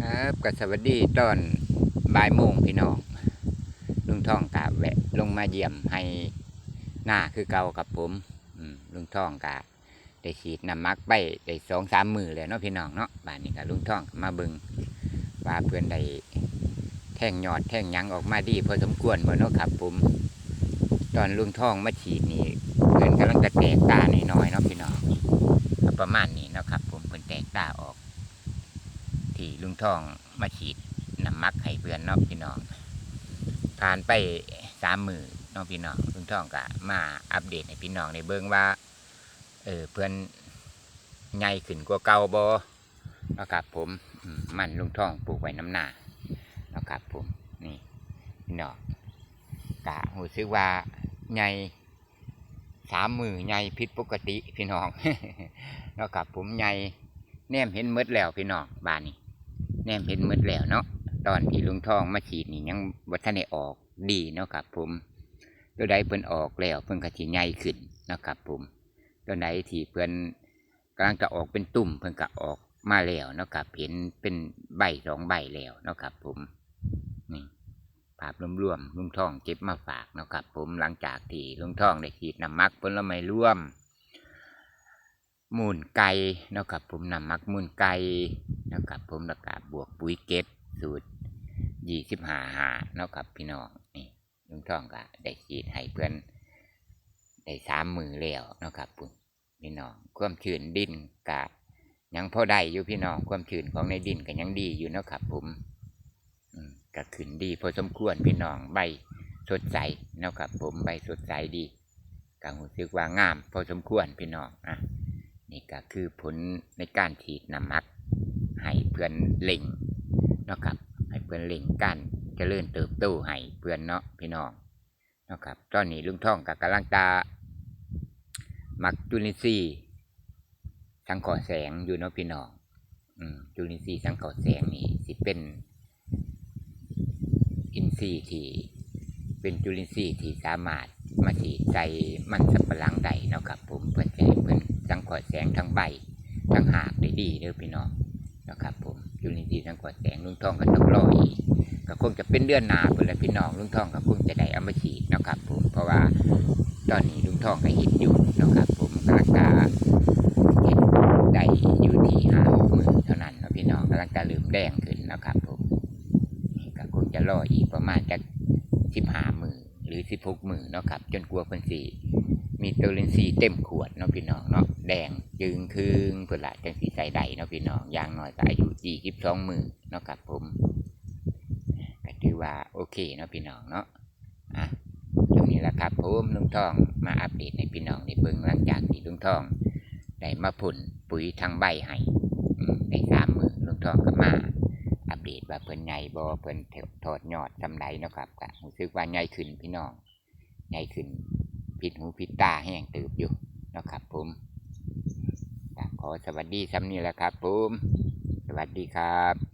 ครับก็สวัสดีตอนบ่ายโมงพี่น้อง ลุงท่องกะแวะ ลงมาเยี่ยมให้หน้าคือเก่ากับผมลุงท่องกะได้ฉีดน้ำมักไปได้สองสามมือเลยเนาะพี่น้องเนาะบ้านนี้ก็ลุงท่องมาบิงว่าเพื่อนได้แท่งหยอดแท่งยังออกมาดีพอสมควรบ่เนาะครับผม ตอนลุงท่องมาฉีดนี่เพื่อนกำลังจะแตกตาหน่อยๆเนาะพี่น้องประมาณนี้เนาะครับ ผมเพื่อนแตกตาออก ที่ลุ งทองมาฉีดน้ำมักให้เพื่อนเนาะพี่น้อง ผ่านไปสามมือน้องพี่น้องลุงทองก็มาอัปเดตให้พี่น้องในเบิ้งว่า เออเพื่อนใหญ่ขึ้นกว่าเก่าบ่เนะครับผมมันลุงทองปลูกไว้น้ำหนานะครับผมนี่พี่น้องกะหูซึกว่าใหญ่สามมือใหญ่ผิดปกติพี่น้องนะครับผมใหญ่แนมเห็นมดแล้วพี่น้องบ้านนี้ แนมเห็นหมดแล้วเนาะตอนที่ลุงทองมาฉีดนี่ยังวัฒนได้ออกดีเนาะครับผมตัวใดเพิ่นออกแล้วเพิ่นก็สิใหญ่ขึ้นเนาะครับผมตัวไหนที่เพิ่นกำลังจะออกเป็นตุ่มเพิ่นก็ออกมาแล้วเนาะครับเห็นเป็นใบสองใบแล้วเนาะครับผมนี่ภาพรวมๆลุงทองเก็บมาฝากเนาะครับผมหลังจากที่ลุงทองได้ฉีดน้ำมักผลไม้ร่วม มูลไก่เนาะครับผมนำมักมูลไก่เนาะครับผมแล้วก็บวกปุ๋ยเก็ดสูตรยี่สิบห้าหาเนาะครับพี่น้องนี่ลุงทองก็ได้ฉีดให้เพื่อนได้สามมือแล้วเนาะครับผมพี่น้องความชื้นดินกะยังพอได้อยู่พี่น้องความชื้นของในดินก็ยังดีอยู่เนาะครับผมอืมก็ขึ้นดีพอสมควรพี่น้องใบสดใสเนาะครับผมใบสดใสดีก็รู้สึกว่างาม พอสมควรพี่น้องอะ นี่ก็คือผลในการฉีดน้ำมัก ให้เพื่อนเล่งเนาะครับ ให้เพื่อนเล่งการเจริญเติบโตให้เพื่อนเนาะพี่น้องเนาะครับ ตอนนี้ลุงท่องกับกำลังตามักจุลินทรีย์สังเคราะห์แสงอยู่เนาะพี่น้องอืมจุลินทรีย์สังเคราะห์แสงนี่สิเป็น อินทรีย์ที่เป็นจุลินทรีย์ที่สามารถมาฉีดใส่มันสับปะหลังได้เนาะครับผมเพื่อจะให้เพื่อนสังเคราะห์แสงทั้งใบทั้งหากได้ดีเด้อพี่น้องนะครับผมจุลินทรีย์สังเคราะห์แสงลุงทองก็ต้องรออีกก็คงจะเป็นเดือนหนาเพื่อพี่น้องลุงทองก็คงจะได้เอามาฉีดนะครับผมเพราะว่าตอนนี้ลุงทองก็เห็นอยู่นะครับผมกำลังจะเห็นได้อยู่ที่ห้าหกหมื่นเท่านั้นนะพี่น้องกำลังจะลืมแดงขึ้นนะครับผมก็คงจะรออีกประมาณจะสิบห้าหมือหรือสิบหกหมือเนะครับจนกลัวเพิ่นสี่ มีตัวลินซีเต็มขวดเนาะพี่น้องเนาะแดงจึงคืงเพื่อละจังสีใส่ใดเนาะพี่น้องอย่างน้อยก็อายุยี่สิบสองมือเนาะครับผมก็ถือว่าโอเคเนาะพี่น้องเนาะอะช่วงนี้แหละครับผมลุงทองมาอัปเดตในพี่น้องในเบิ่งหลังจากที่ลุงทองได้มาผุ่นปุ๋ยทางใบให้ในสามมือลุงทองก็มาอัปเดตว่าเพิ่นใหญ่บ่เพิ่นถอดยอดจำไดเนาะครับก็รู้สึกว่าใหญ่ขึ้นพี่น้องใหญ่ขึ้น ผิดหูผิดตาแห้งตืบอยู่นะครับผมขอสวัสดีซ้ำนี้แหละครับผม สวัสดีครับ